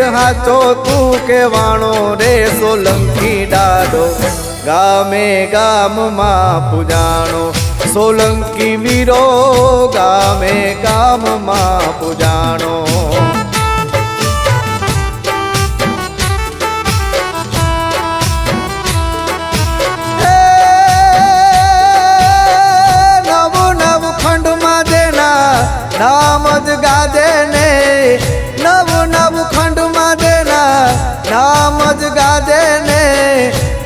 હાચો તું કેવાણો રે સોલંકી ડાડો? ગામે ગામમાં પૂજાણો. સોલંકી વીરો ગામે ગામમાં પૂજાણો. જ ગાજે ને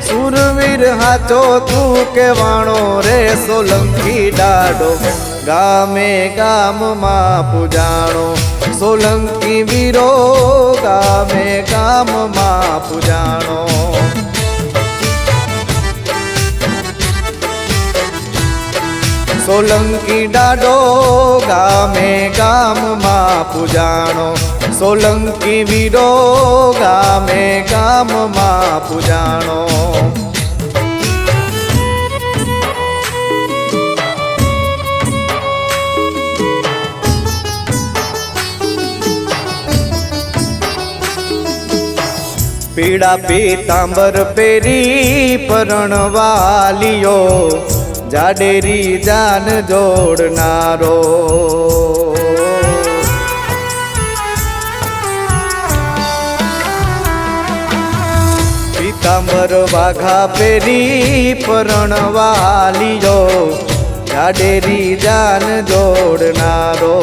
સુરવીર હાચો તું કેવાણો રે સોલંકી ડાડો. ગામે ગામમાં પૂજાણો, સોલંકી વીરો ગામે ગામમાં પૂજાણો. સોલંકી ડાડો ગામે ગામમાં પૂજાણો. સોલંકી વીરો ગામે ગામમાં પૂજાણો. પીડા પીતાંબર પેરી પરણવાલિયો જાડેરી જાન જોડનારો. પીતાંબર વાઘા પેરી પરણવાલીઓ જાડેરી જાન જોડનારો.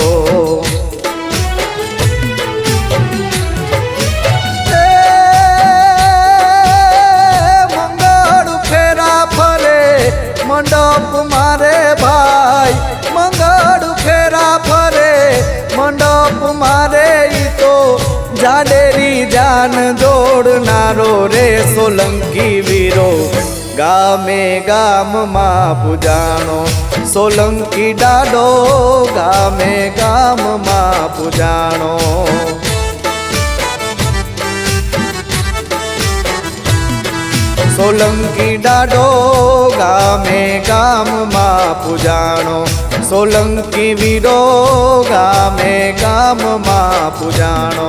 જાડેરી જાન જોડનારો રે સોલંકી વીરો. ગામે ગામમાં પૂજાણો સોલંકી ડાડો ગામે ગામમાં પૂજાણો. સોલંકી ડાડો ગામે ગામમાં પૂજાણો. સોલંકી વીરો ગામે ગામમાં પૂજાણો.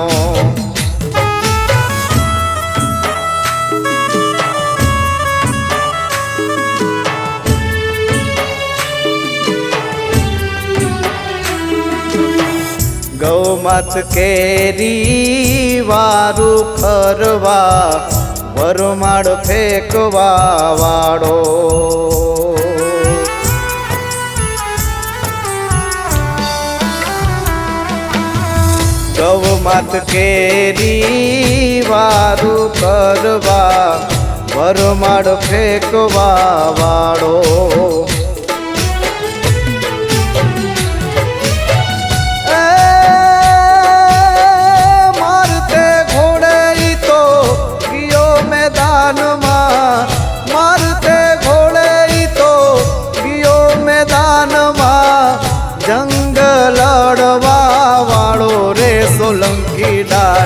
ગૌમાત કેરી વારું ખરવા વરમાડ ફેંકવા વાળો ગૌમાત કેરી વારું કરવા વરમાડ ફેંકવા વાળો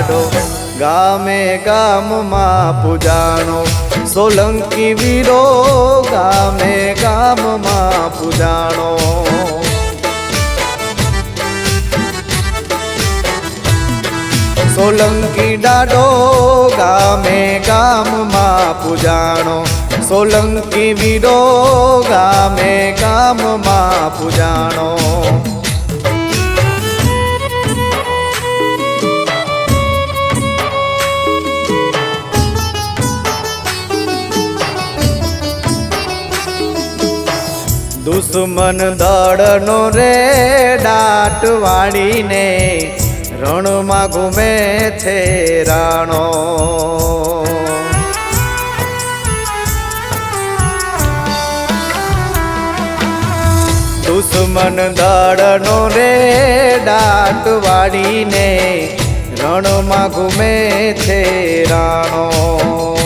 ડાડો ગામે ગામમાં પૂજાણો. સોલંકી વીરો ગામે ગામમાં પૂજાણો. સોલંકી ડાડો ગામે ગામમાં પૂજાણો. સોલંકી વીરો ગામે ગામમાં પૂજાણો. દુશ્મન દળનો રે ડાટ વાળીને રણમાં ઘૂમે છે રાણો. દુશ્મન દળનો રે ડાટ વાળીને રણમાં ઘૂમે છે રાણો.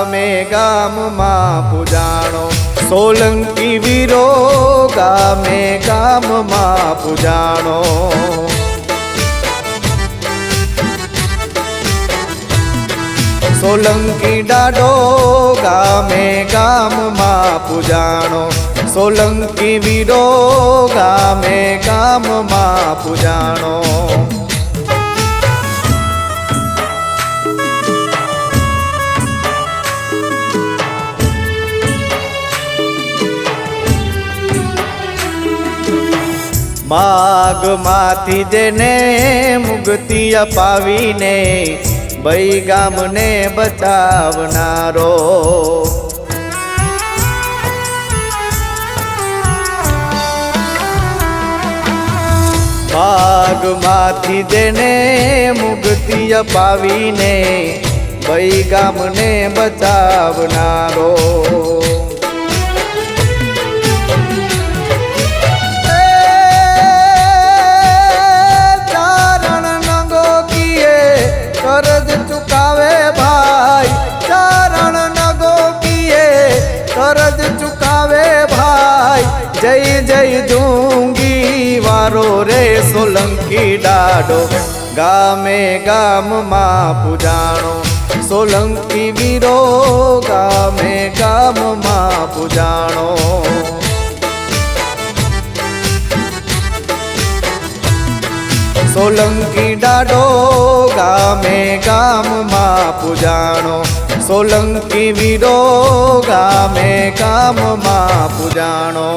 ગામે ગામમાં પૂજાણો. સોલંકી વીરો ગામે ગામમાં પૂજાણો. સોલંકી ડાડો ગામે ગામમાં પૂજાણો. સોલંકી વીરો ગામે ગામમાં પૂજાણો. માગમાંથી જેને મુક્તિ અપાવીને ગામને બચાવનારો. માગમાંથી જેને મુક્તિ અપાવીને ગામને બચાવનારો. કરજ ચુકાવે ભાઈ ચારણ નગો કીએ કરજ ચુકાવે ભાઈ જય જય દૂંગી વારો રે સોલંકી ડાડો ગામે ગામમાં પૂજાણો સોલંકી વીરો ગામે ગામમાં પૂજાણો સોલંકી ડાડો ગામે ગામમાં પૂજાણો. સોલંકી વીરો ગામે ગામમાં પૂજાણો.